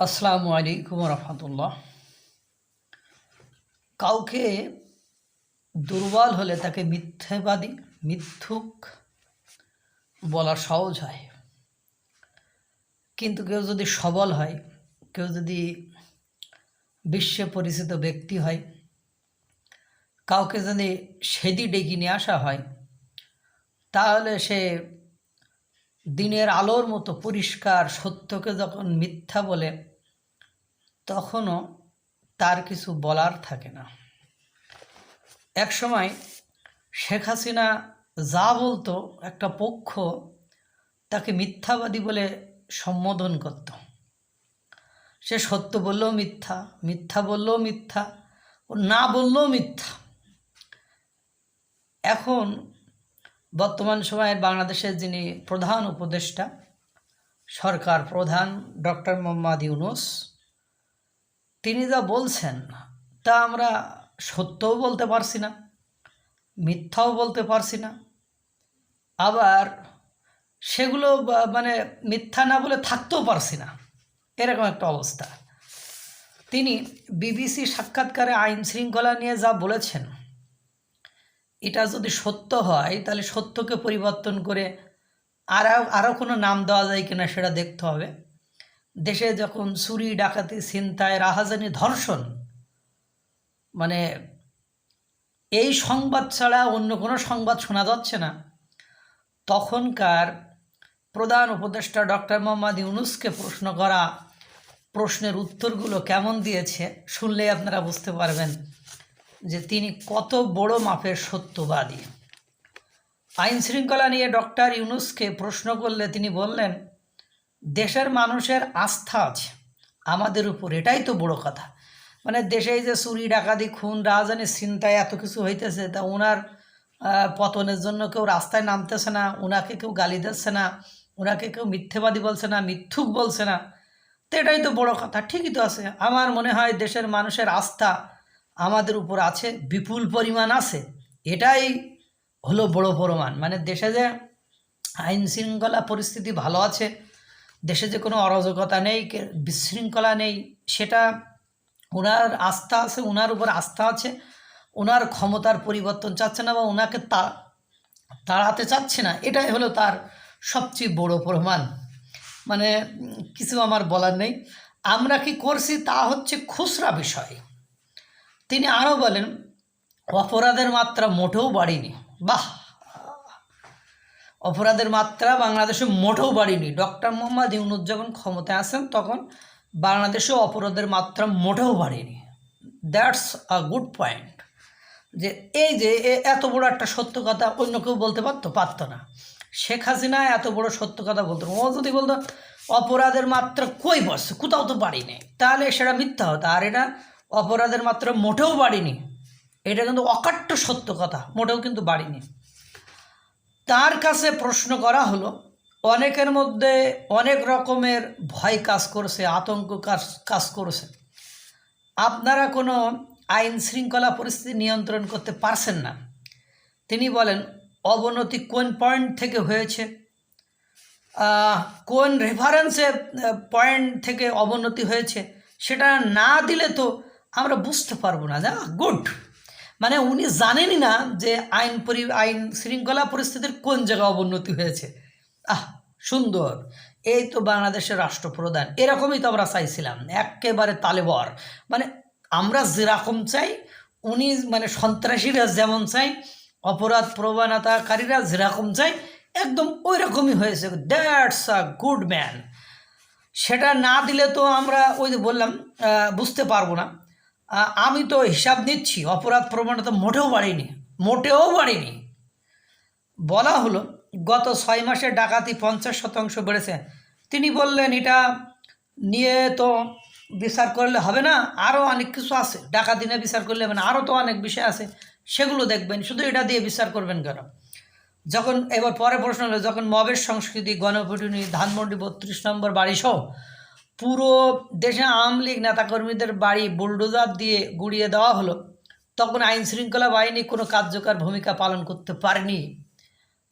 আসসালামু আলাইকুম রহমতুল্লাহ। কাউকে দুর্বল হলে তাকে মিথ্যাবাদী, মিথ্যুক বলা সহজ হয়। কিন্তু কেউ যদি সবল হয়, কেউ যদি বিশ্বে পরিচিত ব্যক্তি হয়, কাউকে যদি সেদি ডেকে নিয়ে আসা হয়, তাহলে সে দিনের আলোর মতো পরিষ্কার সত্যকে যখন মিথ্যা বলে তখনও তার কিছু বলার থাকে না। এক সময় শেখ হাসিনা যা বলতো, একটা পক্ষ তাকে মিথ্যাবাদী বলে সম্বোধন করত। সে সত্য বললেও মিথ্যা মিথ্যা বললেও মিথ্যা না বললেও মিথ্যা। এখন বর্তমান সময়ের বাংলাদেশের যিনি প্রধান উপদেষ্টা, সরকার প্রধান ডক্টর মোহাম্মদ ইউনুস তিনি যা বলছেন, তা আমরা সত্যও বলতে পারছি না, মিথ্যাও বলতে পারছি না। আবার সেগুলো মানে মিথ্যা না বলে থাকতেও পারছি না। এরকম একটা অবস্থা। তিনি বিবিসি সাক্ষাৎকারে আইন শৃঙ্খলা নিয়ে যা বলেছেন, এটা যদি সত্য হয়, তাহলে সত্যকে পরিবর্তন করে আরও আরও কোনো নাম দেওয়া যায় কিনা সেটা দেখতে হবে। দেশে যখন চুরি, ডাকাতি, ছিনতাই, রাহাজানি, ধর্ষণ মানে এই সংবাদ ছাড়া অন্য কোনো সংবাদ শোনা যাচ্ছে না, তখনকার প্রধান উপদেষ্টা ডক্টর মোহাম্মদ ইউনুসকে প্রশ্ন করা প্রশ্নের উত্তরগুলো কেমন দিয়েছে শুনলে আপনারা বুঝতে পারবেন যে তিনি কত বড় মাপের সত্যবাদী। আইন শৃঙ্খলা নিয়ে ডক্টর ইউনুসকে প্রশ্ন করলে তিনি বললেন দেশের মানুষের আস্থা আছে, আমাদের উপর, এটাই তো বড় কথা। মানে দেশে যে চুরি, ডাকাতি, খুন রাজধানী চিন্তায় এত কিছু হইতেছে, তা ওনার পতনের জন্য কেউ রাস্তায় নামতেছে না ওনাকে কেউ গালি দিচ্ছে না ওনাকে কেউ মিথ্যেবাদী বলছে না, মিথ্যুক বলছে না, তো এটাই তো বড় কথা, ঠিকই তো আছে। আমার মনে হয় দেশের মানুষের আস্থা আমাদের উপর আছে, বিপুল পরিমাণ আছে, এটাই হলো বড় প্রমাণ। মানে দেশে যে আইন শৃঙ্খলা পরিস্থিতি ভালো আছে দেশে যে কোনো অরাজকতা নেই বিশৃঙ্খলা নেই, সেটা ওনার আস্থা আছে, ওনার উপর আস্থা আছে, ওনার ক্ষমতার পরিবর্তন চাচ্ছে না বা ওনাকে তা, তাড়াতে চাচ্ছে না, এটাই হলো তার সবচেয়ে বড় প্রমাণ। মানে কিছু আমার বলার নেই। আমরা কি করছি তা হচ্ছে খুচরা বিষয়। তিনি আরও বলেন, অপরাধের মাত্রা মোটেও বাড়েনি। বাহ! অপরাধের মাত্রা বাংলাদেশে মোটেও বাড়েনি। ডক্টর মোহাম্মদ ইউনুস যখন ক্ষমতায় আসেন তখন বাংলাদেশে অপরাধের মাত্রা মোটেও বাড়েনি। দ্যাটস আ গুড পয়েন্ট যে এই যে এত বড় একটা সত্য কথা অন্য কেউ বলতে পারতো? পারতো না। শেখ হাসিনা এত বড় সত্য কথা বলতো ও যদি বলতো, অপরাধের মাত্রা কই বসছে কোথাও তো বাড়িনি। তাহলে সেটা মিথ্যা হতো। আর এটা অপরাধের মাত্রা মোটেও বাড়িনি। এটা কিন্তু অকাট্য সত্য কথা। মোটেও কিন্তু বাড়িনি। তার কাছে প্রশ্ন করা হলো, অনেকের মধ্যে অনেক রকমের ভয় কাজ করছে, আতঙ্ক কাজ কাজ করছে। আপনারা কোনো আইন শৃঙ্খলা পরিস্থিতি নিয়ন্ত্রণ করতে পারছেন না। তিনি বলেন, অবনতি কোন পয়েন্ট থেকে হয়েছে? কোন রেফারেন্সে পয়েন্ট থেকে অবনতি হয়েছে? সেটা না দিলে তো আমরা বুঝতে পারব না। যা, গুড। মানে উনি জানেনই না যে আইন পরি, আইন শৃঙ্খলা পরিস্থিতির কোন জায়গায় অবনতি হয়েছে। আহ, সুন্দর। এই তো বাংলাদেশের রাষ্ট্রপ্রধান। এরকমই তো আমরা চাইছিলাম। একেবারে তালেবর। মানে আমরা যেরকম চাই, উনি মানে সন্ত্রাসীরা যেমন চাই, অপরাধ প্রবণতাকারীরা যেরকম চাই, একদম ওই রকমই হয়েছে। That's a good man. সেটা না দিলে তো আমরা ওই বললাম বুঝতে পারব না। আমি তো হিসাব নিচ্ছি, অপরাধ প্রবণতা মোটেও বাড়েনি মোটেও বাড়েনি। বলা হলো, গত ছয় মাসে ডাকাতি পঞ্চাশ শতাংশ বেড়েছে। তিনি বললেন, এটা নিয়ে তো বিচার করলে হবে না আরও অনেক কিছু আছে। ডাকাতি নিয়ে বিচার করলে হবে না আরও তো অনেক বিষয় আছে। সেগুলো দেখবেন, শুধু এটা দিয়ে বিচার করবেন কেন? যখন, এবার পরে প্রশ্ন হলো, যখন মবের সংস্কৃতি, গণপিটুনি, ধানমন্ডি বত্রিশ নম্বর বাড়ি সহ পুরো দেশে আওয়ামী লীগ নেতাকর্মীদের বাড়ি বুলডোজার দিয়ে গুড়িয়ে দেওয়া হলো। তখন আইন শৃঙ্খলা বাহিনী কোনো কার্যকর ভূমিকা পালন করতে পারেনি।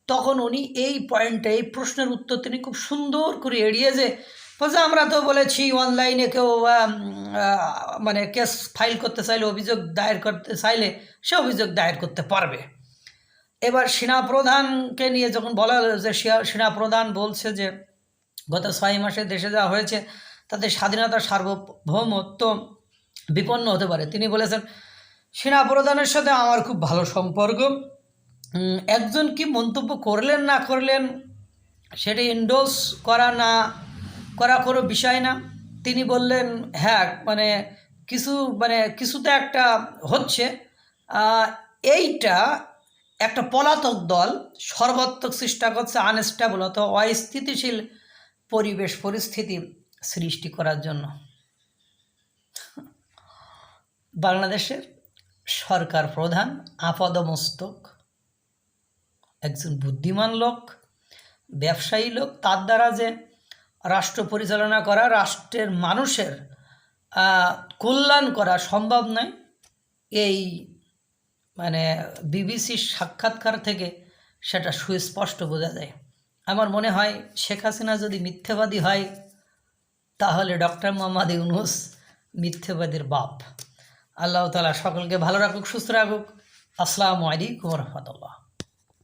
তখন উনি এই পয়েন্টে, এই প্রশ্নের উত্তর তিনি খুব সুন্দর করে এড়িয়ে যে, বলছে, আমরা তো বলেছি অনলাইনে কেউ মানে কেস ফাইল করতে চাইলে, অভিযোগ দায়ের করতে চাইলে সে অভিযোগ দায়ের করতে পারবে। এবার সেনাপ্রধানকে নিয়ে যখন বলা হলো যে সেনাপ্রধান বলছে যে, গত ছয় মাসে দেশে যা হয়েছে তাতে স্বাধীনতা সার্বভৌমত্ব বিপন্ন হতে পারে। তিনি বলেছেন, সেনা সেনাপ্রধানের সাথে আমার খুব ভালো সম্পর্ক। একজন কি মন্তব্য করলেন না করলেন সেটা ইন্ডোস করা না, করা কোনো বিষয় না। তিনি বললেন হ্যাঁ মানে কিছু মানে কিছুতে একটা হচ্ছে। এইটা একটা পলাতক দল সর্বাত্মক চেষ্টা করছে আনস্টেবল অথবা অস্থিতিশীল পরিবেশ, পরিস্থিতি। সৃষ্টি করার জন্য। বাংলাদেশের সরকার প্রধান আপাদমস্তক, একজন বুদ্ধিমান লোক, ব্যবসায়ী লোক, তার দ্বারা যে রাষ্ট্র পরিচালনা করা, রাষ্ট্রের মানুষের কল্যাণ করা সম্ভব নয়, এই মানে বিবিসির সাক্ষাৎকার থেকে সেটা সুস্পষ্ট বোঝা যায়। আমার মনে হয় শেখ হাসিনা যদি মিথ্যেবাদী হয় তাহলে ডক্টর মোহাম্মদ ইউনুস মিথ্যেবাদীর বাপ। আল্লাহ তালা সকলকে ভালো রাখুক, সুস্থ রাখুক। আসসালামু আলাইকুম রহমতুল্লাহ।